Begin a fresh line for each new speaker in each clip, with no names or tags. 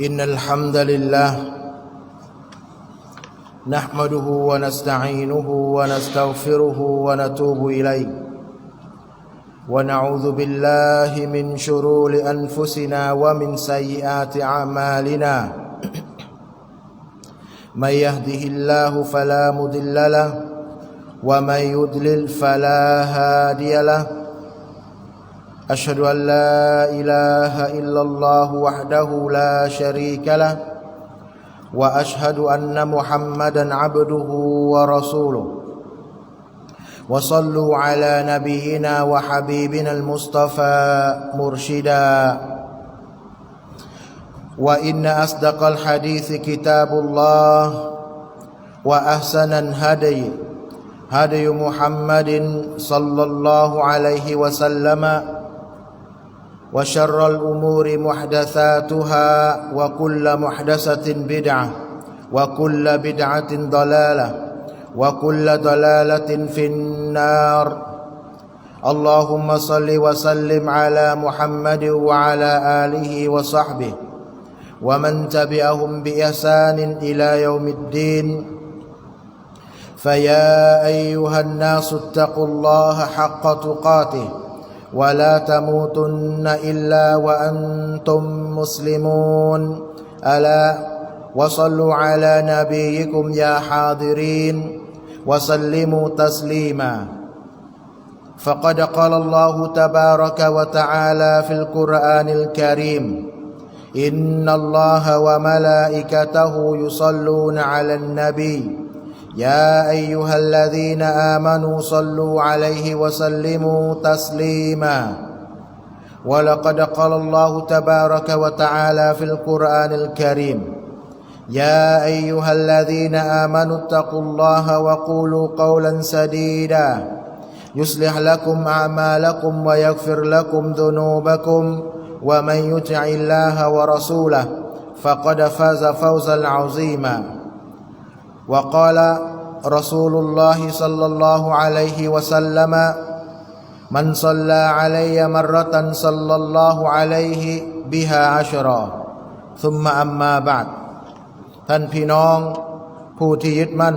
إن الحمد لله نحمده ونستعينه ونستغفره ونتوب إليه ونعوذ بالله من شرور أنفسنا ومن سيئات أعمالنا. من يهده الله فلا مضل له ومن يضلل فلا هادي له أشهد أن لا إله إلا الله وحده لا شريك له وأشهد أن محمدا عبده ورسوله. وصلوا على نبينا وحبيبنا المصطفى مرشدا. وإن أصدق الحديث كتاب الله وأحسن الهدي هدي محمد صلى الله عليه وسلم. وشر الأمور محدثاتها وكل محدثة بدعة وكل بدعة ضلالة وكل ضلالة في النار. اللهم صل وسلم على محمد وعلى آله وصحبه ومن تبعهم بإحسان إلى يوم الدين. فيا أيها الناس اتقوا الله حق تقاته. ولا تموتن إلا وأنتم مسلمون. ألا وصلوا على نبيكم يا حاضرين وسلموا تسليما. فقد قال الله تبارك وتعالى في القرآن الكريم إن الله وملائكته يصلون على النبي يا أيها الذين آمنوا صلوا عليه وسلموا تسليما. ولقد قال الله تبارك وتعالى في القرآن الكريم يا أيها الذين آمنوا اتقوا الله وقولوا قولا سديدا. يصلح لكم أعمالكم ويغفر لكم ذنوبكم ومن يطع الله ورسوله فقد فاز فوزا عظيما. وقال رسول الله صلى الله عليه وسلم من صلى علي مرة صلى الله عليه بها عشرا ثم أما بعد ท่านพี่น้องผู้ที่ยึดมั่น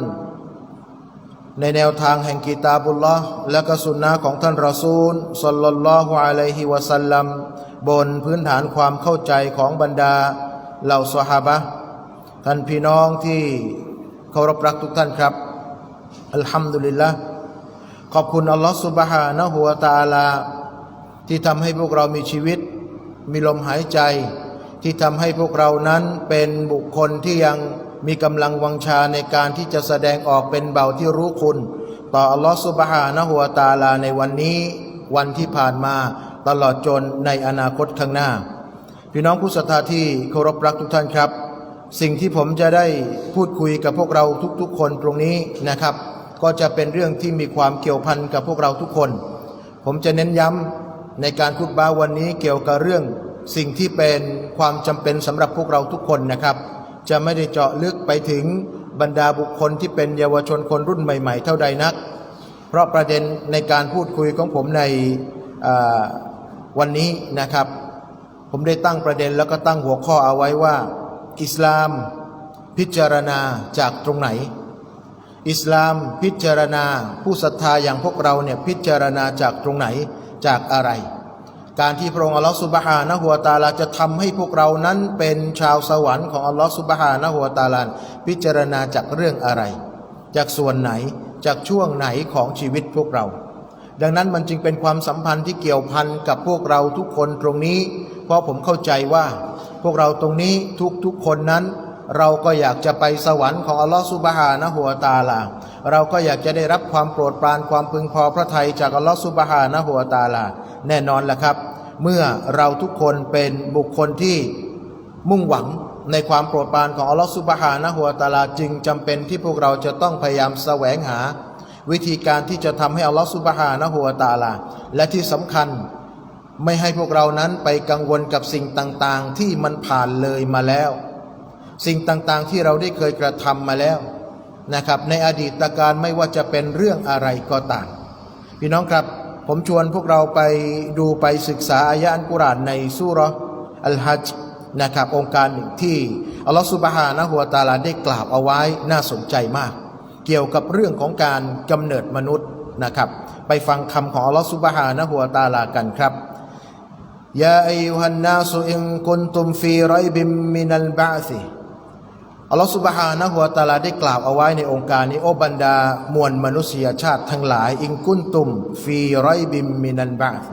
ในแนวทางแห่งกิตาบุลลอฮ์และก็สุนนะของท่านรอซูลสัลลัลลอฮุอะลัยฮิวะสัลลัมบนพื้นฐานความเข้าใจของบรรดาเหล่าสหาบะท่านพี่น้องที่ เคารพรักทุกท่านครับอัลฮัมดุลิลละขอบคุณอัลลอฮฺสุบฮานะฮุวาตาลา ที่ทำให้พวกเรามีชีวิต มีลมหายใจ ที่ทำให้พวกเรานั้นเป็นบุคคลที่ยังมีกำลังวังชาในการที่จะแสดงออกเป็นเบาที่รู้คุณ ต่ออัลลอฮฺสุบฮานะฮุวาตาลาในวันนี้วันที่ผ่านมาตลอดจนในอนาคตข้างหน้า พี่น้องผู้ศรัทธาที่เคารพรักทุกท่านครับ สิ่งที่ผมจะได้พูดคุยกับพวกเราทุกๆ คนตรงนี้นะครับ ก็จะเป็นเรื่องที่มีความเกี่ยวพันกับพวกเราทุกคน ผมจะเน้นย้ำในการคุดบ้าวันนี้เกี่ยวกับเรื่อง สิ่งที่เป็นความจำเป็นสำหรับพวกเราทุกคนนะครับ จะไม่ได้เจาะลึกไปถึงบรรดาบุคคลที่เป็นเยาวชนคนรุ่นใหม่ ๆ เท่าใดนัก เพราะประเด็นในการพูดคุยของผมในวันนี้นะครับ ผมได้ตั้งประเด็นแล้วก็ตั้งหัวข้อเอาไว้ว่า อิสลามพิจารณาจากตรงไหน อิสลามพิจารณาผู้ศรัทธาอย่างพวกเราเนี่ยพิจารณาจากตรงไหนจากอะไร การที่พระองค์อัลลอฮฺสุบฮานะหัวตาลาจะทำให้พวกเรานั้นเป็นชาวสวรรค์ของอัลลอฮฺสุบฮานะหัวตาลาพิจารณาจากเรื่องอะไร จากส่วนไหนจากช่วงไหนของชีวิตพวกเรา ดังนั้นมันจึงเป็นความสัมพันธ์ที่เกี่ยวพันกับพวกเราทุกคนตรงนี้ เพราะผมเข้าใจว่า พวกเราตรงนี้ทุกๆคนนั้น เราก็อยากจะไปสวรรค์ของอัลลอฮฺสุบฮานะหัวตาลา เราก็อยากจะได้รับความโปรดปรานความพึงพอพระทัยจากอัลลอฮฺสุบฮานะหัวตาลา แน่นอนแหละครับ เมื่อเราทุกคนเป็นบุคคลที่มุ่งหวังในความโปรดปรานของอัลลอฮฺสุบฮานะหัวตาลาจึงจำเป็นที่พวกเราจะต้องพยายามแสวงหา วิธีการที่จะทำให้อัลลอฮฺสุบฮานะหัวตาลา และที่สำคัญ ไม่ให้พวกเรานั้นไปกังวลกับสิ่งต่างๆ ที่มันผ่านเลยมาแล้ว สิ่งต่างๆที่เราได้เคยกระทำมาแล้วนะครับ ในอดีตการไม่ว่าจะเป็นเรื่องอะไรก็ตามพี่น้องครับ ผมชวนพวกเราไปดูไปศึกษาอายะอันกุรานในสุรอัลฮัจนะครับ องค์การหนึ่งที่อัลลอฮฺสุบฮานะฮุวตาลาได้กล่าวเอาไว้น่าสนใจมาก เกี่ยวกับเรื่องของการกำเนิดมนุษย์นะครับ ไปฟังคำของอัลลอฮฺสุบฮานะฮุวตาลากันครับ ยาอายุฮันนาสุอินกุนตุมฟีไรบิมมินัลบาซิอัลลอฮฺสุบฮานะฮุวาตาลาได้กล่าวเอาไว้ในองค์การนี้โอบรรดามวลมนุษยชาติทั้งหลาย อิงกุนตุม ฟีไรบิมมินัลบาซิ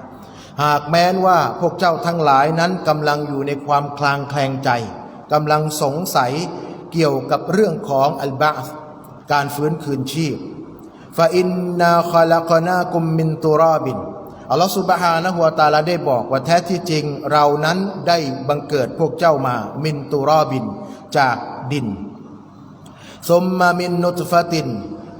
หากแม้นว่าพวกเจ้าทั้งหลายนั้นกำลังอยู่ในความคลางแคลงใจกำลังสงสัยเกี่ยวกับเรื่องของอัลบาสการฟื้นคืนชีพฟาอินนาคาลกนากุมมินตุราบิน อัลลอฮฺสุบฮานะฮุวตาลาได้บอกว่าแท้ที่จริงเรานั้นได้บังเกิดพวกเจ้ามา มินตุราบินจากดินสมมามินนุตฟะติน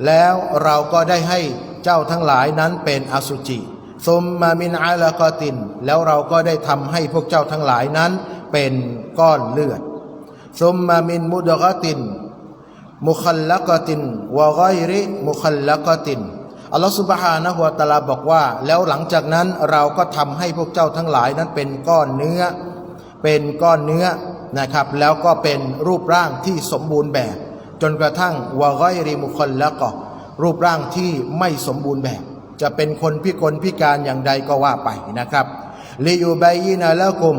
แล้วเราก็ได้ให้เจ้าทั้งหลายนั้นเป็นอสุจิสมมามินอาลากอติน แล้วเราก็ได้ทำให้พวกเจ้าทั้งหลายนั้นเป็นก้อนเลือดสมมามินมุดกติน มุคัลลักตินวะไกริมุคัลลักติน อัลลอฮฺสุบฮานะฮุวาตะลาบอกว่า แล้วหลังจากนั้นเราก็ทำให้พวกเจ้าทั้งหลายนั้นเป็นก้อนเนื้อ เป็นก้อนเนื้อนะครับ แล้วก็เป็นรูปร่างที่สมบูรณ์แบบ จนกระทั่งวะไกริมุคัลลักรูปร่างที่ไม่สมบูรณ์แบบ จะเป็นคนพิกลพิการอย่างใดก็ว่าไปนะครับลิยูบยีนาละกุม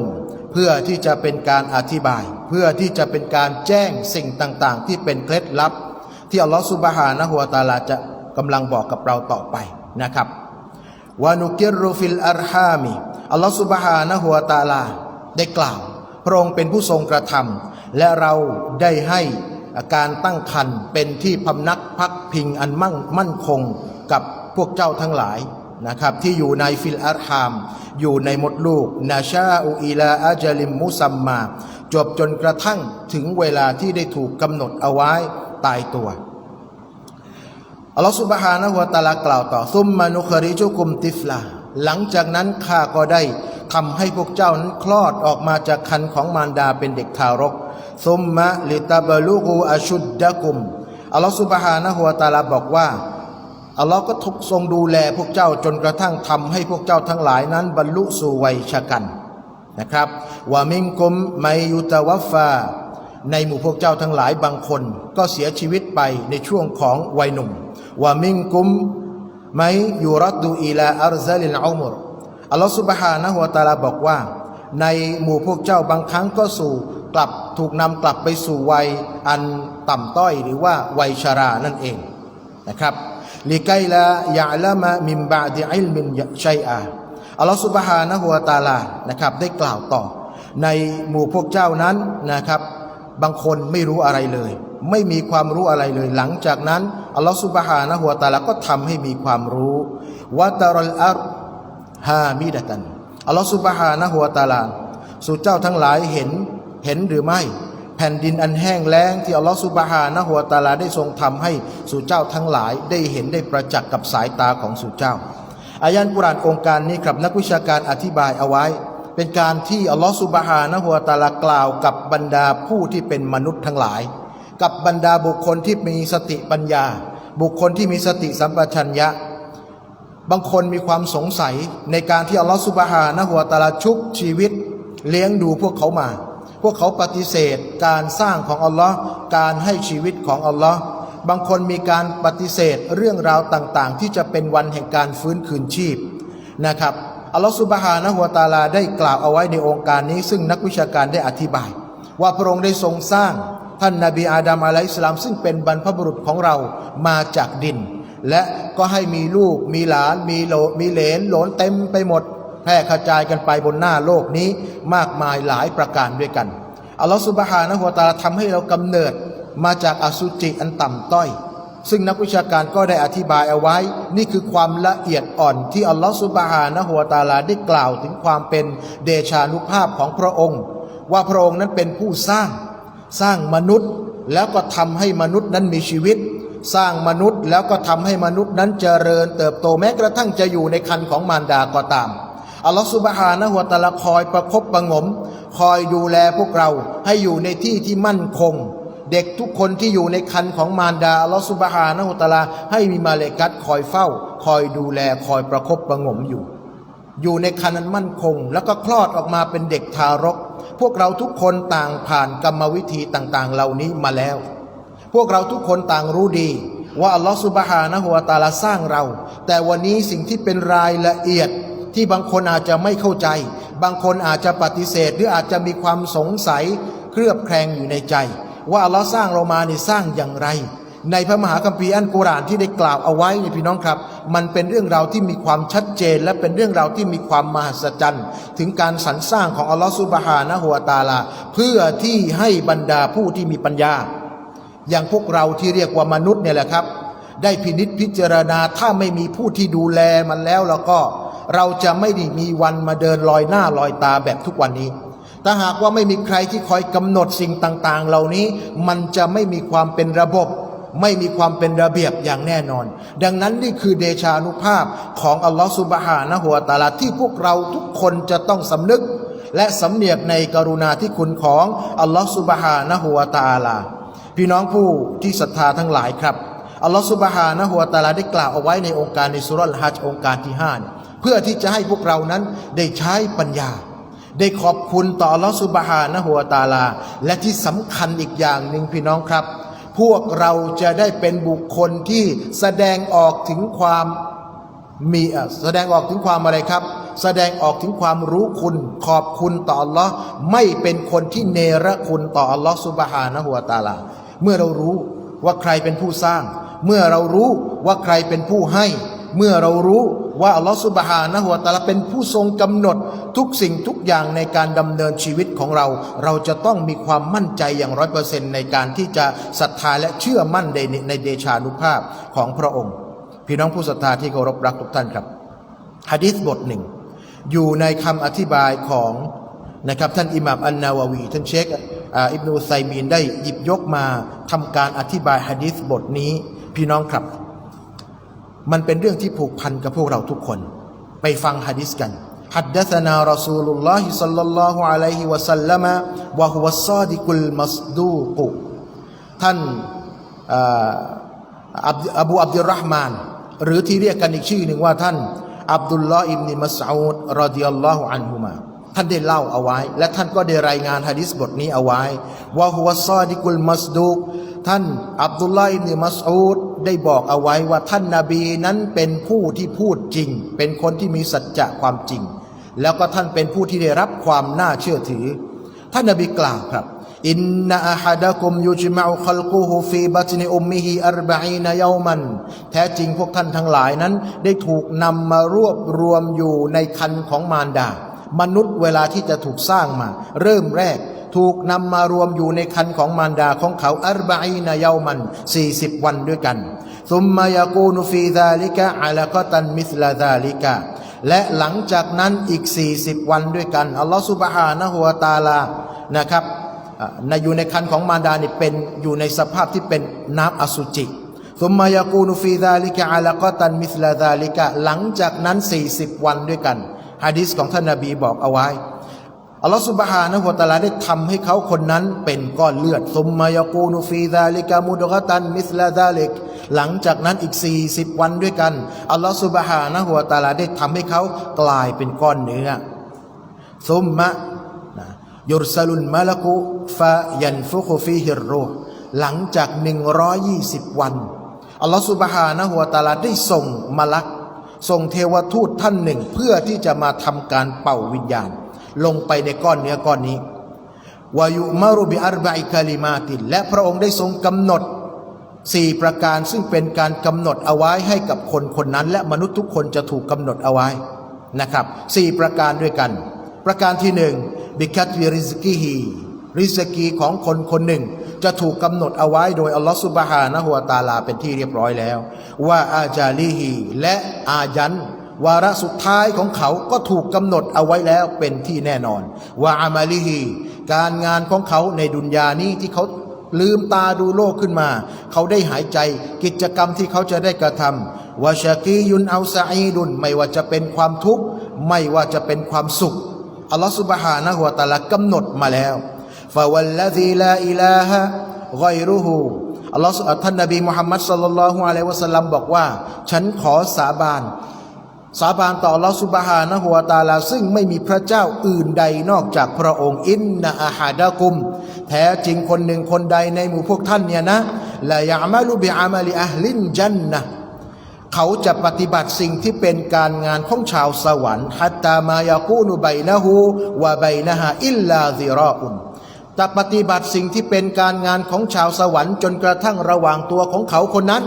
เพื่อที่จะเป็นการอธิบาย เพื่อที่จะเป็นการแจ้งสิ่งต่างๆ ที่เป็นเคล็ดลับ ที่อัลลอฮฺสุบฮานะฮุวาตาลาจะ กำลังบอกกับเราต่อไปนะครับวานุกิรุฟิลอัรฮามีอัลลอฮฺสุบฮานะฮุวาตาลาได้กล่าว พระองค์เป็นผู้ทรงกระทำและเราได้ให้การตั้งคันเป็นที่พำนักพักพิงอันมั่งมั่นคงกับพวกเจ้าทั้งหลายนะครับที่อยู่ในฟิลอัรฮาม อยู่ในมดลูกนาชาอูอิลาอาจลิมมุซัมมา จบจนกระทั่งถึงเวลาที่ได้ถูกกำหนดเอาไว้ตายตัว อัลลอฮฺสุบฮานะฮุวาตะลากล่าวต่อซุมมานุคริจุกุมติฟลาหลังจากนั้นข้าก็ได้ทำให้พวกเจ้านั้นคลอดออกมาจากคันของมารดาเป็นเด็กทารกซุมมะลิตาบลูกูอาชุดดะกุมอัลลอฮฺสุบฮานะฮุวาตะลาบอกว่าอัลลอฮ์ก็ทุกทรงดูแลพวกเจ้าจนกระทั่งทำให้พวกเจ้าทั้งหลายนั้น บรรลุสู่วัยชะกันนะครับว่ามิงกุมไมยุตวัฟฟาในหมู่พวกเจ้าทั้งหลายบางคน ก็เสียชีวิตไปในช่วงของวัยหนุ่ม ว่ามิงกุมไมยูรัดดูอีลาอัลซาลินอุมรอัลลอฮ์สุบฮานะฮุวาตาลาบอกว่า ในหมู่พวกเจ้าบางครั้งก็สู่กลับถูกนำกลับไปสู่วัยอันต่ำต้อยหรือว่าวัยชารานั่นเองนะครับลิไกลายะละมะมิมบาดิอิลมินชัยอาอัลลอฮฺสุบฮานะฮุวาตาลานะครับได้กล่าวต่อ ในหมู่พวกเจ้านั้นนะครับ บางคนไม่รู้อะไรเลย ไม่มีความรู้อะไรเลย หลังจากนั้นอัลลอฮฺสุบฮานะฮุวาตาลาก็ทำให้มีความรู้วะตารัลอัรฮามิดะตันอัลลอฮฺสุบฮานะฮุวาตาลาสู่เจ้าทั้งหลายเห็นเห็นหรือไม่แผ่นดินอันแห้งแล้งที่อัลลอฮฺสุบฮานะฮุวาตาลาได้ทรงทำให้สู่เจ้าทั้งหลายได้เห็นได้ประจักษ์กับสายตาของสู่เจ้าอายันกุรานองค์การนี้ครับนักวิชาการอธิบายเอาไว้ เป็นการที่อัลลอฮฺสุบฮานะฮุวาตาลากล่าวกับบรรดาผู้ที่เป็นมนุษย์ทั้งหลาย กับบรรดาบุคคลที่มีสติปัญญา บุคคลที่มีสติสัมปชัญญะ บางคนมีความสงสัยในการที่อัลลอฮฺสุบฮานะฮุวตาลาชุบชีวิต เลี้ยงดูพวกเขามา พวกเขาปฏิเสธการสร้างของอัลลอฮ์การให้ชีวิตของอัลลอฮ์บางคนมีการปฏิเสธเรื่องราวต่างๆ ที่จะเป็นวันแห่งการฟื้นคืนชีพนะครับอัลลอฮฺสุบฮานะฮุวตาลาได้กล่าวเอาไว้ในองค์การนี้ ซึ่งนักวิชาการได้อธิบาย ว่าพระองค์ได้ทรงสร้าง ท่านนาบีอาดัมอะลัยฮิสลามซึ่งเป็นบรรพบุรุษของเรามาจากดิน และก็ให้มีลูกมีหลาน มีโลมีเหลนหลนเต็มไปหมด แพร่กระจายกันไปบนหน้าโลกนี้มากมายหลายประการด้วยกันอัลลอฮฺสุบฮานะฮุวาตาลาทำให้เรากำเนิดมาจากอสุจิอันต่ำต้อย ซึ่งนักวิชาการก็ได้อธิบายเอาไว้ นี่คือความละเอียดอ่อนที่อัลลอฮฺสุบฮานะฮุวาตาลาได้กล่าวถึงความเป็นเดชานุภาพของพระองค์ ว่าพระองค์นั้นเป็นผู้สร้าง สร้างมนุษย์แล้วก็ทำให้มนุษย์นั้นมีชีวิต สร้างมนุษย์แล้วก็ทำให้มนุษย์นั้นเจริญ เติบโตแม้กระทั่งจะอยู่ในคันของมารดาก็ตามอัลลอฮฺสุบฮานะฮุวตาลาคอยประคบประงม คอยดูแลพวกเราให้อยู่ในที่ที่มั่นคง เด็กทุกคนที่อยู่ในคันของมารดาอัลลอฮฺสุบฮานะฮุวตาลาให้มีมาเลกัตคอยเฝ้า คอยดูแลคอยประคบประงมอยู่ อยู่ในคันนั้นมั่นคง แล้วก็คลอดออกมาเป็นเด็กทารก พวกเราทุกคนต่างผ่านกรรมวิธีต่างๆ เหล่านี้มาแล้ว พวกเราทุกคนต่างรู้ดี ว่าอัลลอฮฺสุบฮานะฮุวาตาลาสร้างเรา แต่วันนี้สิ่งที่เป็นรายละเอียดที่บางคนอาจจะไม่เข้าใจ บางคนอาจจะปฏิเสธ หรืออาจจะมีความสงสัยเครือบแคลงอยู่ในใจ ว่าอัลลอฮ์สร้างเรามานี่สร้างอย่างไร ในพระมหาคัมภีร์อันกุรานที่ได้กล่าวเอาไว้นี่พี่น้องครับ มันเป็นเรื่องราวที่มีความชัดเจน และเป็นเรื่องราวที่มีความมหัศจรรย์ ถึงการสรรสร้างของอัลลอฮฺซุบฮานะฮุวาตาลา เพื่อที่ให้บรรดาผู้ที่มีปัญญา อย่างพวกเราที่เรียกว่ามนุษย์เนี่ยแหละครับ ได้พินิษพิจารณาถ้าไม่มีผู้ที่ดูแลมันแล้วแล้วก็ เราจะไม่ได้มีวันมาเดินลอยหน้าลอยตาแบบทุกวันนี้ถ้าหากว่าไม่มีใครที่คอยกำหนดสิ่งต่าง ๆ เหล่านี้ มันจะไม่มีความเป็นระบบ ไม่มีความเป็นระเบียบอย่างแน่นอน ดังนั้นนี่คือเดชานุภาพของอัลลอฮฺสุบฮานะฮุวตาลาที่พวกเราทุกคนจะต้องสำนึก และสำเนียกในกรุณาที่คุณของอัลลอฮฺสุบฮานะฮุวตาลา พี่น้องผู้ที่ศรัทธาทั้งหลายครับอัลลอฮฺสุบฮานะฮุวตาลาได้กล่าวเอาไว้ในองค์การในสุรลฮัจองค์การที่ห้าเนี่ยเพื่อที่จะให้พวกเรานั้นได้ใช้ปัญญา ได้ขอบคุณต่ออัลลอฮฺสุบฮานะฮุวตาลา และที่สำคัญอีกอย่างหนึ่งพี่น้องครับ พวกเราจะได้เป็นบุคคลที่แสดงออกถึงความมีแสดงออกถึงความอะไรครับ แสดงออกถึงความรู้คุณขอบคุณต่ออัลลอฮ์ไม่เป็นคนที่เนรคุณต่ออัลลอฮ์สุบฮานะฮุวตาลา เมื่อเรารู้ว่าใครเป็นผู้สร้าง เมื่อเรารู้ว่าใครเป็นผู้ให้ เมื่อเรารู้ ว่าอัลลอฮ์สุบฮานะฮุวาตาลาเป็นผู้ทรงกำหนดทุกสิ่งทุกอย่างในการดำเนินชีวิตของเรา เราจะต้องมีความมั่นใจอย่างร้อยเปอร์เซ็นต์ในการที่จะศรัทธาและเชื่อมั่นในในเดชานุภาพของพระองค์ พี่น้องผู้ศรัทธาที่เคารพรักทุกท่านครับฮะดีษบทหนึ่งอยู่ในคำอธิบายของนะครับท่านอิหม่ามอันนาวาวี ท่านเชคอิบนูไซมีนได้หยิบยกมาทำการอธิบายฮะดีษบทนี้พี่น้องครับ มันเป็นเรื่องที่ผูกพันกับพวกเราทุกคน ไปฟังฮะดิษกัน حدثنا رسول الله صلى الله عليه وسلم وهو الصادق المصدوق ท่านอ่าอับอบูอับดุลรห์มาน หรือที่เรียกกันอีกชื่อหนึ่งว่าท่าน อับดุลลอฮ์อิบนิมัสอูดรอดิยัลลอฮุอันฮุมา ท่านได้เล่าเอาไว้ และท่านก็ได้รายงานฮะดิษบทนี้เอาไว้ว่าฮุวัซซอดิกุลมัสดูกท่านอับดุลลาห์อิบนิมัสอูด ได้บอกเอาไว้ว่าท่านนาบีนั้นเป็นผู้ที่พูดจริง เป็นคนที่มีสัจจะความจริง แล้วก็ท่านเป็นผู้ที่ได้รับความน่าเชื่อถือ ท่านนบีกล่าวครับอินนาอะฮัดะกุมยุจมะอุคัลกุฮุฟีบัตนิอุมมิฮิอัรบะอีนยามัน แท้จริงพวกท่านทั้งหลายนั้น ได้ถูกนำมารวบรวมอยู่ในคันของมารดามนุษย์เวลาที่จะถูกสร้างมา เริ่มแรก ถูกนำมารวมอยู่ในคันของมารดาของเขาอัรบะอีนยามัน 40 วันด้วยกันซุมมายากูนุฟีซาลิกะอะลกะตันมิสลาซาลิกะและหลังจากนั้นอีก 40 วันด้วยกันอัลลอฮฺสุบฮานะฮุวาตาลานะครับในอยู่ในคันของมารดานี่เป็นอยู่ในสภาพที่เป็นน้ำอสุจิซุมมายากูนุฟีซาลิกะอะลกะตันมิสลาซาลิกะหลังจากนั้น 40 วันด้วยกันฮะดิษของท่านนบีบอกเอาไว้ อัลลอฮฺสุบฮานะฮุวตะอาลาได้ทำให้เขาคนนั้นเป็นก้อนเลือดซุมมายกูนุฟีซาลิกะมุดกะตันมิสลาซาลิกหลังจากนั้นอีก 40 วันด้วยกันอัลลอฮฺสุบฮานะฮุวตะอาลาได้ทำให้เขากลายเป็นก้อนเนื้อซุมมะยุรสลุลมาลกุฟะยันฟุคฟีฮิรรูหลังจาก 120 วันอัลลอฮฺสุบฮานะฮุวตะอาลาได้ส่งมาลักส่งเทวทูตท่านหนึ่งเพื่อที่จะมาทำการเป่าวิญญาณ ลงไปในก้อนเนื้อก้อนนี้วายุมารุบิอัรบะอิคาลิมาตินและพระองค์ได้ทรงกำหนดสี่ประการซึ่งเป็นการกำหนดเอาไว้ให้กับคนคนนั้น และมนุษย์ทุกคนจะถูกกำหนดเอาไว้นะครับสี่ประการด้วยกัน ประการที่หนึ่งบิคัตวิริสกิฮีริสกีของคนคนหนึ่ง จะถูกกำหนดเอาไว้โดยอัลลอฮฺสุบฮานะฮุวาตาลาเป็นที่เรียบร้อยแล้ว ว่าอาจาลีฮีและอายัน วาระสุดท้ายของเขาก็ถูกกำหนดเอาไว้แล้วเป็นที่แน่นอนว่าอามาลิฮีการงานของเขาในดุนยานี้ที่เขาลืมตาดูโลกขึ้นมา เขาได้หายใจกิจกรรมที่เขาจะได้กระทำวาชากียุนเอาซาอีดุนไม่ว่าจะเป็นความทุกข์ ไม่ว่าจะเป็นความสุขอัลลอฮฺสุบฮานะฮุวาตาลากำหนดมาแล้วฟาวัลลซีลาอิลาฮะไกรุฮูอัลลอฮฺท่านนบีมุฮัมมัดสัลลัลลอฮุอะลัยวะสัลลัมบอกว่า ฉันขอสาบาน สาบานต่อลอสุบฮานะฮัวตาลา ซึ่งไม่มีพระเจ้าอื่นใดนอกจากพระองค์อินนาอาฮาดะกุม แท้จริงคนหนึ่งคนใดในหมู่พวกท่านเนี่ยนะละยามาลุบิอามาลิอัลลินจันนะเขาจะปฏิบัติสิ่งที่เป็นการงานของชาวสวรรค์ฮัตตามายากูนุไบนะฮูวะไบนะฮาอิลลาซิรออุนจะปฏิบัติสิ่งที่เป็นการงานของชาวสวรรค์จนกระทั่งระหว่างตัวของเขาคนนั้น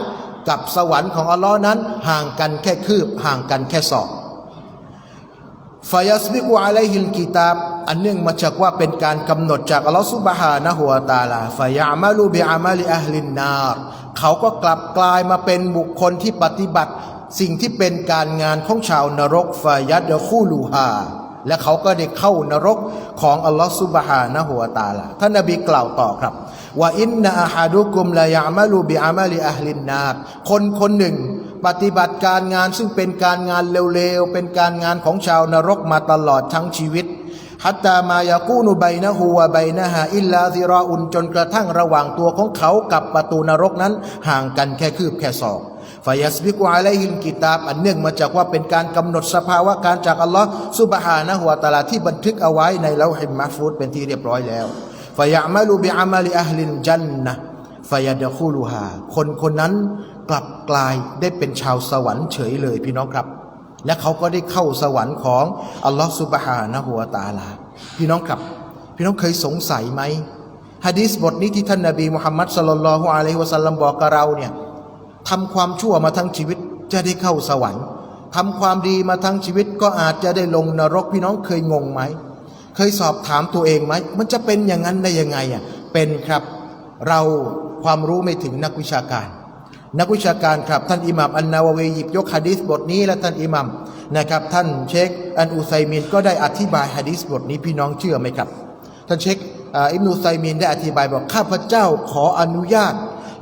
กับสวรรค์ของอัลลอฮ์นั้น ห่างกันแค่คืบ ห่างกันแค่ศอกฟายัสบิกุอะลัยฮิลกิตาบอันเนื่องมาจากว่าเป็นการกำหนดจากอัลลอฮ์ซุบฮานะฮูวตาลาฟายามาลูบิอามาลิอัลลินนารเขาก็กลับกลายมาเป็นบุคคลที่ปฏิบัติ สิ่งที่เป็นการงานของชาวนรกฟายัดคูลูฮาและเขาก็ได้เข้านรกของอัลลอฮฺซุบฮานะฮูวตาลาท่านนบีกล่าวต่อครับ ว่าอินนาอาฮาดุกุมลายามาลูบิอามาลิอัลลินนาบคนคนหนึ่ง ปฏิบัติการงานซึ่งเป็นการงานเร็วๆ เป็นการงานของชาวนรกมาตลอดทั้งชีวิตฮัตตามายากูนุไบนะฮูวะไบนะฮาอิลลาซิรออุนจนกระทั่งระหว่างตัวของเขากับประตูนรกนั้น ห่างกันแค่คืบแค่ศอกฟายัสบิกุอะลัยฮิลกิตาบอันเนื่องมาจากว่าเป็นการกำหนดสภาวะการจากอัลลอฮ์ซุบฮานะฮุวาตาลาที่บันทึกเอาไว้ในเลาฮิมมัฟฟูดเป็นที่เรียบร้อยแล้ว ฟายะมาลูบิอามาลิอัลลินจันนะฟายะดคูลูฮาคนคนนั้นกลับกลายได้เป็นชาวสวรรค์เฉยเลยพี่น้องครับ และเขาก็ได้เข้าสวรรค์ของอัลลอฮ์ซุบฮานะฮุวาตาลา พี่น้องครับ พี่น้องเคยสงสัยไหมฮะดีษบทนี้ที่ท่านนบีมุฮัมมัดสลลัลลอฮุอะลัยฮิวะสัลลัมบอกกับเราเนี่ยทำความชั่วมาทั้งชีวิตจะได้เข้าสวรรค์ทำความดีมาทั้งชีวิตก็อาจจะได้ลงนรกพี่น้องเคยงงไหม เคยสอบถามตัวเองไหมมันจะเป็นอย่างนั้นได้ยังไงอะเป็นครับเราความรู้ไม่ถึงนักวิชาการ นักวิชาการครับท่านอิหมัมอันนาวาวีหยิบยกฮะดีษบทนี้และท่านอิหมัมนะครับท่านเชคอันอุไซมินก็ได้อธิบายฮะดีษบทนี้พี่น้องเชื่อไหมครับ ท่านเชคอิบนุไซมินได้อธิบายบอกข้าพเจ้าขออนุญาต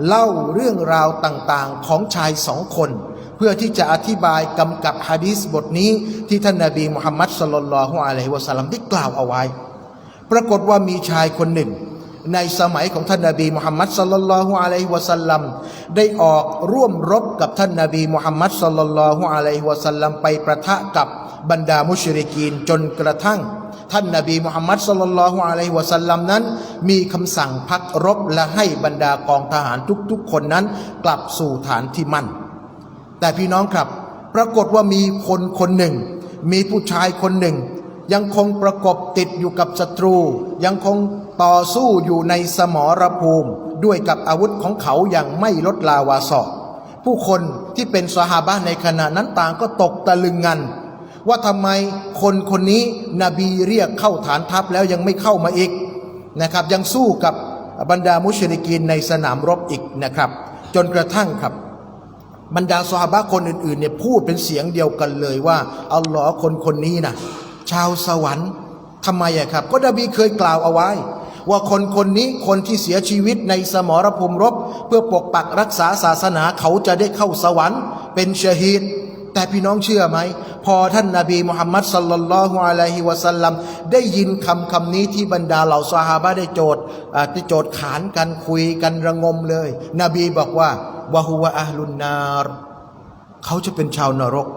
เล่าเรื่องราวต่างๆของชายสองคน เพื่อที่จะอธิบายกำกับฮะดีษบทนี้ที่ท่านนาบีมุฮัมมัดสลลัลฮุอะลัยฮิวะสัลลัมได้กล่าวเอาไว้ ปรากฏว่ามีชายคนหนึ่ง ในสมัยของท่านนาบีมุฮัมมัดสลลัลฮุอะลัยฮิวะสัลลัมได้ออกร่วมรบกับท่านนาบีมุฮัมมัดสลลัลฮุอะลัยฮิวะสัลลัมไปประทะกับบรรดามุชริกีนจนกระทั่ง ท่านนาบีมุฮัมมัดสลลัลฮุอะลัยฮิวะสัลลัมนั้น มีคำสั่งพักรบและให้บรรดากองทหารทุกๆคนนั้น กลับสู่ฐานที่มั่น แต่พี่น้องครับ ปรากฏว่ามีคนคนหนึ่ง มีผู้ชายคนหนึ่ง ยังคงประกบติดอยู่กับศัตรู ยังคงต่อสู้อยู่ในสมรภูมิ ด้วยกับอาวุธของเขาอย่างไม่ลดลาวาสอกผู้คนที่เป็นสหาบะในขณะนั้นต่างก็ตกตะลึงงัน ว่าทำไมคนคนนี้นบีเรียกเข้าฐานทัพแล้วยังไม่เข้ามาอีกนะครับ ยังสู้กับบรรดามุชริกีนในสนามรบอีกนะครับ จนกระทั่งครับ บรรดาซอฮาบะคนอื่นๆเนี่ยพูดเป็นเสียงเดียวกันเลยว่าอัลลอฮ์คนคนนี้นะชาวสวรรค์ทำไมอะครับ ก็นบีเคยกล่าวเอาไว้ ว่าคนคนนี้คนที่เสียชีวิตในสมรภูมิรบ เพื่อปกปักรักษาศาสนาเขาจะได้เข้าสวรรค์เป็นชฮีดแต่พี่น้องเชื่อไหม พอท่านนาบีมุฮัมมัดสัลลัลลอฮุอะลัยฮิวะสัลลัมได้ยินคำคำนี้ที่บรรดาเหล่าซอฮาบะได้โจทย์อ่าได้โจทย์ขานกันคุยกันระงมเลย นบีบอกว่า วะฮุวะอัลุนนารเขาจะเป็นชาวนรก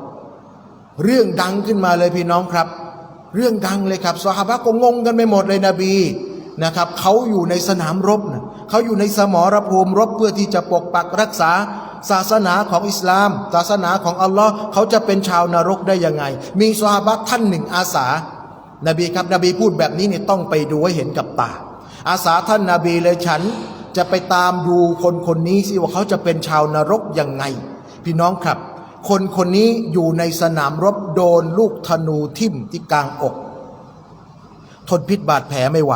เรื่องดังขึ้นมาเลยพี่น้องครับ เรื่องดังเลยครับสหาบะก็งงกันไปหมดเลยนบีนะครับเขาอยู่ในสนามรบนะเขาอยู่ในสมรภูมิรบเพื่อที่จะปกปักรักษาศาสนาของอิสลาม ศาสนาของอัลลอฮ์เขาจะเป็นชาวนรกได้ยังไง มีสหาบะท่านหนึ่งอาสา นบีครับนบีพูดแบบนี้เนี่ยต้องไปดูให้เห็นกับตาอาสาท่านนาบีเลยฉัน จะไปตามดูคนคนนี้สิว่าเขาจะเป็นชาวนรกยังไง พี่น้องครับ คนคนนี้อยู่ในสนามรบโดนลูกธนูทิ่มที่กลางอก ทนพิษบาดแผลไม่ไหว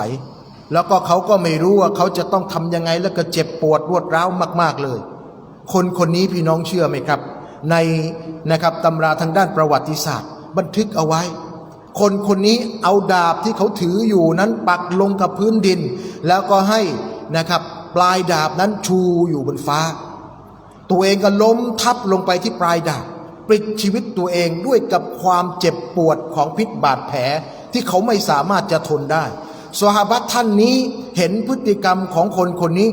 แล้วก็เขาก็ไม่รู้ว่าเขาจะต้องทำยังไงแล้วก็เจ็บปวดรวดร้าวมาก ๆเลย คนคนนี้พี่น้องเชื่อไหมครับ ในนะครับตำราทางด้านประวัติศาสตร์ บันทึกเอาไว้คนคนนี้เอาดาบที่เขาถืออยู่นั้นปักลงกับพื้นดิน แล้วก็ให้นะครับ ปลายดาบนั้นชูอยู่บนฟ้า ตัวเองก็ล้มทับลงไปที่ปลายดาบปลิดชีวิตตัวเองด้วยกับความเจ็บปวดของพิษบาดแผลที่เขาไม่สามารถจะทนได้สหาบัตท่านนี้เห็นพฤติกรรมของคนคนนี้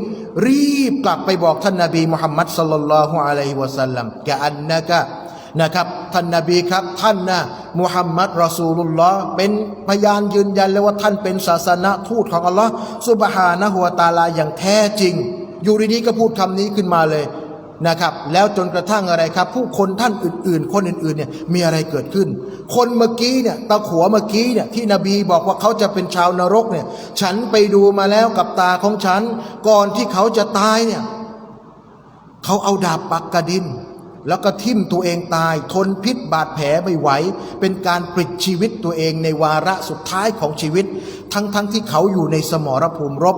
รีบกลับไปบอกท่านนาบีมุฮัมมัดสลลัลลอฮุอะลัยฮิวะสัลลัมกะอันนะกะ นะครับท่านนาบีครับท่านนะมุฮัมมัดรอซูลุลลอฮ์เป็นพยานยืนยันเลยว่าท่านเป็นศาสนทูตของอัลลอฮ์ซุบฮานะฮุวตาลาอย่างแท้จริง อยู่ดีๆก็พูดคำนี้ขึ้นมาเลยนะครับแล้วจนกระทั่งอะไรครับ ผู้คนท่านอื่น ๆ คนอื่นๆเนี่ยมีอะไรเกิดขึ้น คนเมื่อกี้เนี่ยตะขัวเมื่อกี้เนี่ยที่นบีบอกว่าเขาจะเป็นชาวนรกเนี่ยฉันไปดูมาแล้วกับตาของฉัน ก่อนที่เขาจะตายเนี่ยเขาเอาดาบปักกระดิน แล้วก็ทิ่มตัวเองตาย ทนพิษบาดแผลไม่ไหว เป็นการปลิดชีวิตตัวเองในวาระสุดท้ายของชีวิต ทั้งๆทที่เขาอยู่ในสมรภูมิรบ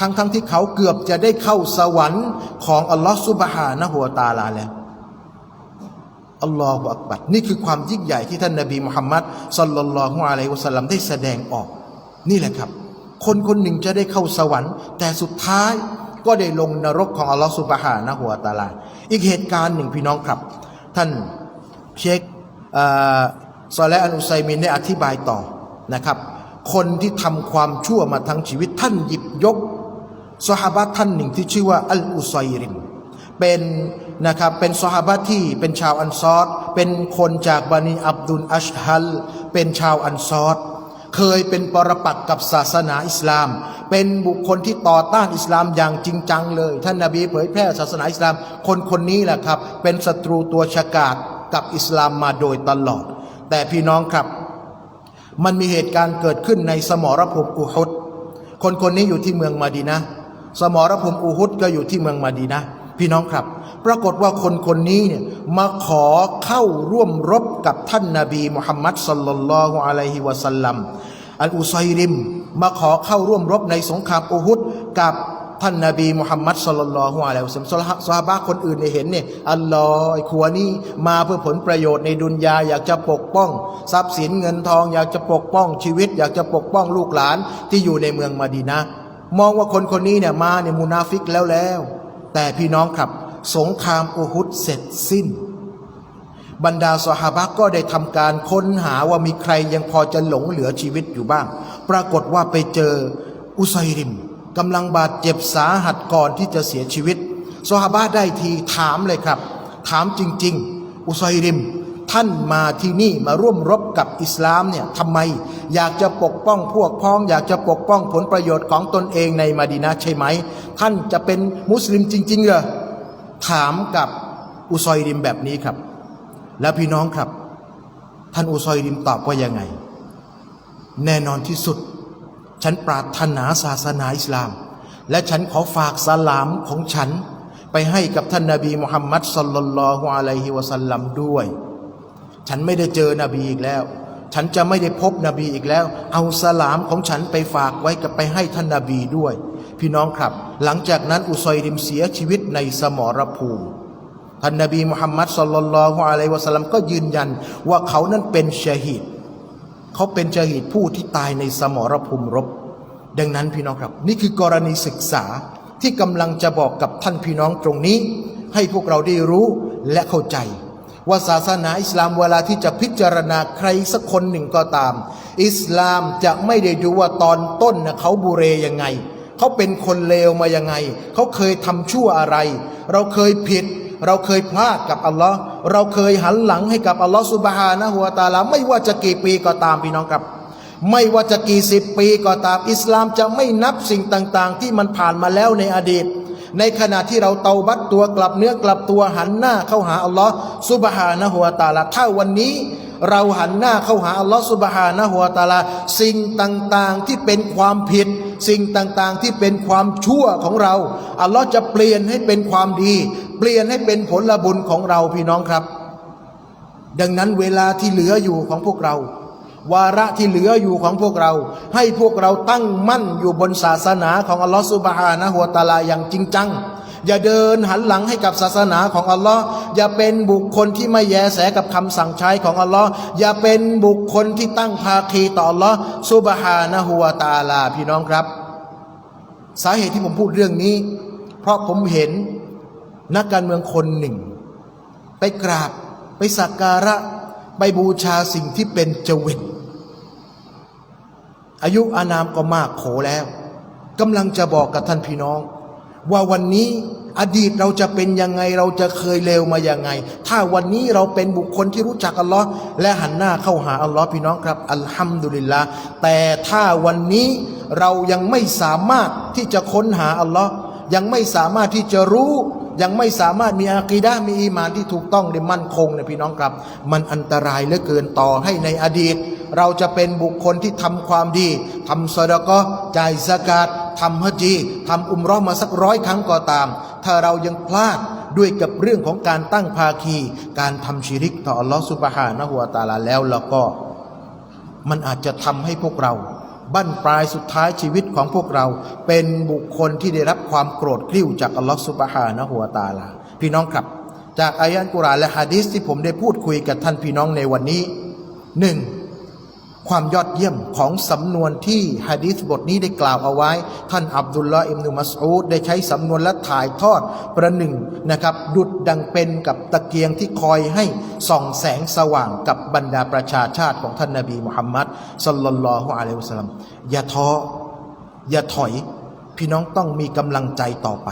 ทั้งๆทที่เขาเกือบจะได้เข้าสวรรค์ของอัลลอฮฺซุบฮานะฮัวตาลาแล้วอัลลอฮฺอักบัดนี่คือความยิ่งใหญ่ที่ท่านนบีมุฮัมมัดสัลลัลลอฮุอะลัยฮิวะสัลลัมได้แสดงออก นี่แหละครับ คนคนหนึ่งจะได้เข้าสวรรค์ แต่สุดท้าย ก็ได้ลงนรกของอัลลอฮฺสุบฮานะฮัวตาลา อีกเหตุการณ์หนึ่งพี่น้องครับ ท่านเชคอ่าซอและอันอุไซมินได้อธิบายต่อนะครับ คนที่ทำความชั่วมาทั้งชีวิตท่านหยิบยกสหาบะท่านหนึ่งที่ชื่อว่าอัลอุไซริมเป็นนะครับเป็นซอฮาบะที่เป็นชาวอันซอรเป็นคนจากบันิอับดุลอัชฮัลเป็นชาวอันซอร เคยเป็นปรปักษ์กับศาสนาอิสลาม เป็นบุคคลที่ต่อต้านอิสลามอย่างจริงจังเลย ท่านนาบีเผยแพร่ศาสนาอิสลาม คนคนนี้แหละครับ เป็นศัตรูตัวฉกาจกับอิสลามมาโดยตลอด แต่พี่น้องครับ มันมีเหตุการณ์เกิดขึ้นในสมรภูมิอูฮุดคนคนนี้อยู่ที่เมืองมาดีนะ สมรภูมิอูฮุดก็อยู่ที่เมืองมาดีนะ พี่น้องครับ ปรากฏว่าคนคนนี้เนี่ยมาขอเข้าร่วมรบกับท่านนาบีมุฮัมมัดสัลลัลลอฮุอะลัยฮิวะสัลลัมอัลอุซัยริม มาขอเข้าร่วมรบในสงครามอูฮุดกับท่านนาบีมุฮัมมัดสัลลัลลอฮุอะลัยฮิวะสัลลัมซอฮาบะคนอื่นเนี่ยเห็นเนี่ยอัลลอฮ์ขัวนี่มาเพื่อผลประโยชน์ในดุนยาอยากจะปกป้อง ทรัพย์สินเงินทอง อยากจะปกป้องชีวิต อยากจะปกป้องลูกหลานที่อยู่ในเมืองมาดีนะมองว่าคนคนนี้เนี่ยมาเนี่ยมุนาฟิกแล้วแล้ว แต่พี่น้องครับ สงครามอูฮุดเสร็จสิ้น บรรดาสหาบะก็ได้ทำการค้นหาว่ามีใครยังพอจะหลงเหลือชีวิตอยู่บ้าง ปรากฏว่าไปเจออุไซริมกำลังบาดเจ็บสาหัสก่อนที่จะเสียชีวิตสหาบะได้ทีถามเลยครับ ถามจริง ๆ อุไซริมท่านมาที่นี่มาร่วมรบกับอิสลามเนี่ยทำไมอยากจะปกป้องพวกพ้อง อยากจะปกป้องผลประโยชน์ของตนเองในมาดีนาใช่ไหม ท่านจะเป็นมุสลิมจริงๆเหรอ ถามกับอุซอยริมแบบนี้ครับ แล้วพี่น้องครับ ท่านอุซอยริมตอบว่ายังไง แน่นอนที่สุด ฉันปรารถนาศาสนาอิสลาม และฉันขอฝากสลามของฉัน ไปให้กับท่านนาบีมุฮัมมัดสลลัลลอฮุอะลัยฮิวะสัลลัมด้วย ฉันไม่ได้เจอนบีอีกแล้ว ฉันจะไม่ได้พบนบีอีกแล้ว เอาสลามของฉันไปฝากไว้กับไปให้ท่านนาบีด้วย พี่น้องครับ หลังจากนั้นอุซอยริมเสียชีวิตในสมรภูมิท่านนบีมุฮัมมัดสลลัลลอฮุอะลัยวะสัลลัมก็ยืนยันว่าเขานั้นเป็นชาฮิดเขาเป็นชาฮิดผู้ที่ตายในสมรภูมิรบ ดังนั้นพี่น้องครับ นี่คือกรณีศึกษาที่กำลังจะบอกกับท่านพี่น้องตรงนี้ ให้พวกเราได้รู้และเข้าใจ ว่าศาสนาอิสลามเวลาที่จะพิจารณาใครสักคนหนึ่งก็ตาม อิสลามจะไม่ได้ดูว่าตอนต้นนะเขาบุเรยังไง เขาเป็นคนเลวมายังไง เขาเคยทำชั่วอะไร เราเคยผิด เราเคยพลาดกับอัลลอฮ์เราเคยหันหลังให้กับอัลลอฮ์สุบฮานะฮัวตาลาไม่ว่าจะกี่ปีก็ตามพี่น้องครับ ไม่ว่าจะกี่สิบปีก็ตามอิสลามจะไม่นับสิ่งต่าง ๆ ที่มันผ่านมาแล้วในอดีต ในขณะที่เราเตาบัตตัวกลับเนื้อกลับตัวหันหน้าเข้าหาอัลลอฮ์สุบฮานะฮัวตาลาถ้าวันนี้ เราหันหน้าเข้าหาอัลลอฮ์สุบฮานะฮัวตาลา สิ่งต่างๆที่เป็นความผิด สิ่งต่างๆที่เป็นความชั่วของเรา อัลลอฮ์จะเปลี่ยนให้เป็นความดี เปลี่ยนให้เป็นผลบุญของเราพี่น้องครับ ดังนั้นเวลาที่เหลืออยู่ของพวกเรา วาระที่เหลืออยู่ของพวกเรา ให้พวกเราตั้งมั่นอยู่บนศาสนาของอัลลอฮ์สุบฮานะฮัวตาลาอย่างจริงจัง อย่าเดินหันหลังให้กับศาสนาของอัลลอฮ์อย่าเป็นบุคคลที่ไม่แยแสกับคำสั่งใช้ของอัลลอฮ์อย่าเป็นบุคคลที่ตั้งภาคีต่ออัลลอฮ์สุบฮานะฮัวะตาลาพี่น้องครับ สาเหตุที่ผมพูดเรื่องนี้ เพราะผมเห็นนักการเมืองคนหนึ่ง ไปกราบไปสักการะไปบูชาสิ่งที่เป็นจวิตอายุอานามก็มากโขแล้วกำลังจะบอกกับท่านพี่น้อง ว่าวันนี้อดีตเราจะเป็นยังไงเราจะเคยเลวมายังไง ถ้าวันนี้เราเป็นบุคคลที่รู้จักอัลลอฮ์และหันหน้าเข้าหาอัลลอฮ์พี่น้องครับ อัลฮัมดุลิลละแต่ถ้าวันนี้เรายังไม่สามารถที่จะค้นหาอัลลอฮ์ยังไม่สามารถที่จะรู้ ยังไม่สามารถมีอากีดะมีอีมานที่ถูกต้องได้มั่นคงเนี่ยพี่น้องครับ มันอันตรายเหลือเกินต่อให้ในอดีต เราจะเป็นบุคคลที่ทำความดีทำสดกอฮ์จ่ายสกาดทำฮัจีทำอุมร้อมาสักร้อยครั้งก็ตาม ถ้าเรายังพลาดด้วยกับเรื่องของการตั้งภาคี การทำชิริกต่ออัลลอฮฺสุบฮานะฮุวาตาลาแล้วแล้วก็ มันอาจจะทำให้พวกเรา บั้นปลายสุดท้ายชีวิตของพวกเรา เป็นบุคคลที่ได้รับความโกรธกริ้วจากอัลลอฮฺสุบฮานะฮัวตาลา พี่น้องครับ จากอายันกุรานและฮะดิษที่ผมได้พูดคุยกับท่านพี่น้องในวันนี้หนึ่ง ความยอดเยี่ยมของสำนวนที่ฮะดีษบทนี้ได้กล่าวเอาไว้ ท่านอับดุลลาห์อิมนุมัสอูดได้ใช้สำนวนและถ่ายทอดประหนึ่งนะครับ ดุดดังเป็นกับตะเกียงที่คอยให้ส่องแสงสว่างกับบรรดาประชาชาติของท่านนาบีมุฮัมมัดสลลัลลอฮุอะลัยฮิวสัลลัมอย่าท้ออย่าถอย พี่น้องต้องมีกำลังใจต่อไป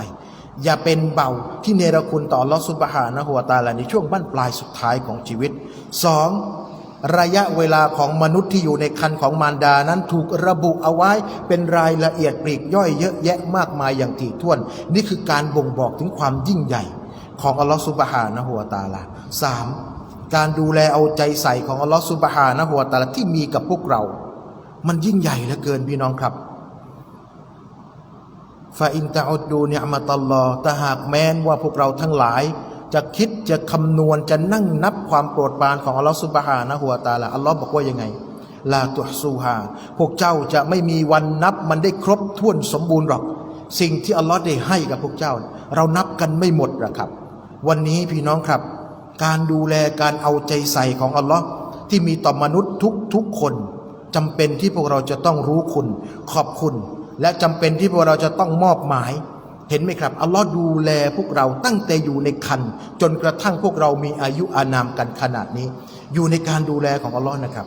อย่าเป็นเบาที่เนรคุณต่อลอฮฺซุบฮานะฮุวตาลาในช่วงบั้นปลายสุดท้ายของชีวิตสอง ระยะเวลาของมนุษย์ที่อยู่ในคันของมารดานั้นถูกระบุเอาไว้เป็นรายละเอียดปลีกย่อยเยอะแยะมากมายอย่างถี่ถ้วน นี่คือการบ่งบอกถึงความยิ่งใหญ่ ของอัลลอฮฺซุบฮานะฮุวาตาลาสามการดูแลเอาใจใส่ของอัลลอฮฺซุบฮานะฮุวาตาลาที่มีกับพวกเรา มันยิ่งใหญ่เหลือเกินพี่น้องครับฟาอินตะอุดดูเนียมาตลอแต่หากแม้นว่าพวกเราทั้งหลาย จะคิดจะคำนวณจะนั่งนับความโปรดปรานของอัลลอฮ์ซุบฮานะฮุวตาละอัลลอฮ์บอกว่ายังไงลาตุฮซูฮาพวกเจ้าจะไม่มีวันนับมันได้ครบถ้วนสมบูรณ์หรอก สิ่งที่อัลลอฮ์ได้ให้กับพวกเจ้า เรานับกันไม่หมดหรอกครับ วันนี้พี่น้องครับ การดูแลการเอาใจใส่ของอัลลอฮ์ที่มีต่อมนุษย์ทุกทุกคนจำเป็นที่พวกเราจะต้องรู้คุณ ขอบคุณ และจำเป็นที่พวกเราจะต้องมอบหมาย เห็นไหมครับ อัลลอฮ์ดูแลพวกเราตั้งแต่อยู่ในคัน จนกระทั่งพวกเรามีอายุอานามกันขนาดนี้ อยู่ในการดูแลของอัลลอฮ์นะครับ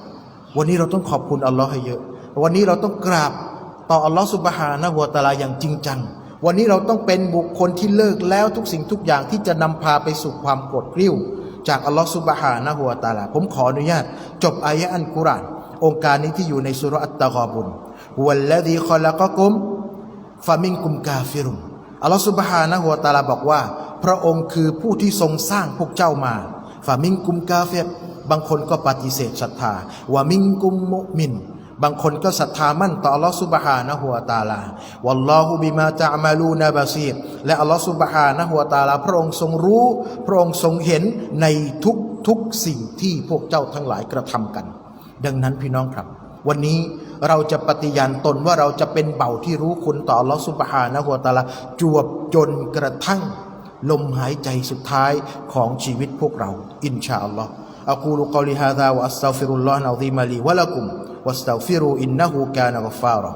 วันนี้เราต้องขอบคุณอัลลอฮ์ให้เยอะ วันนี้เราต้องกราบต่ออัลลอฮ์สุบฮานะฮุวตาลาอย่างจริงจัง วันนี้เราต้องเป็นบุคคลที่เลิกแล้วทุกสิ่งทุกอย่างที่จะนำพาไปสู่ความโกรธกริ้ว จากอัลลอฮ์สุบฮานะฮุวตาลา ผมขออนุญาต จบอายะอันกุราน องค์การนี้ที่อยู่ในสุรอัตตะกอบุนวัลลดีคอลกะกุมฟามิงกุมกาฟิรุม อัลลอฮฺสุบฮานะฮุวตาลาบอกว่า พระองค์คือผู้ที่ทรงสร้างพวกเจ้ามาฟามิงกุมกาเฟรบางคนก็ปฏิเสธศรัทธาว่ามิงกุมมุมิน บางคนก็ศรัทธามั่นต่ออัลลอฮฺสุบฮานะฮุวตาลาวัลลอฮุบิมาตะมาลูนาบาซีรและอัลลอฮฺสุบฮานะฮุวตาลา พระองค์ทรงรู้ พระองค์ทรงเห็นในทุกทุกสิ่งที่พวกเจ้าทั้งหลายกระทำกัน ดังนั้นพี่น้องครับ วันนี้เราจะปฏิญาณตนว่าเราจะเป็นเบาที่รู้คุณต่อลอสุบฮานะฮัวตาลาจวบจนกระทั่ง ลมหายใจสุดท้ายของชีวิตพวกเรา อินชาอัลลอฮ์อักูลุกอลิฮาซาวะอัสตัฟิรุลลอฮ์นะซีมาลีวะละกุมวัสตัฟิรูอินนะฮูกานกัฟฟาระ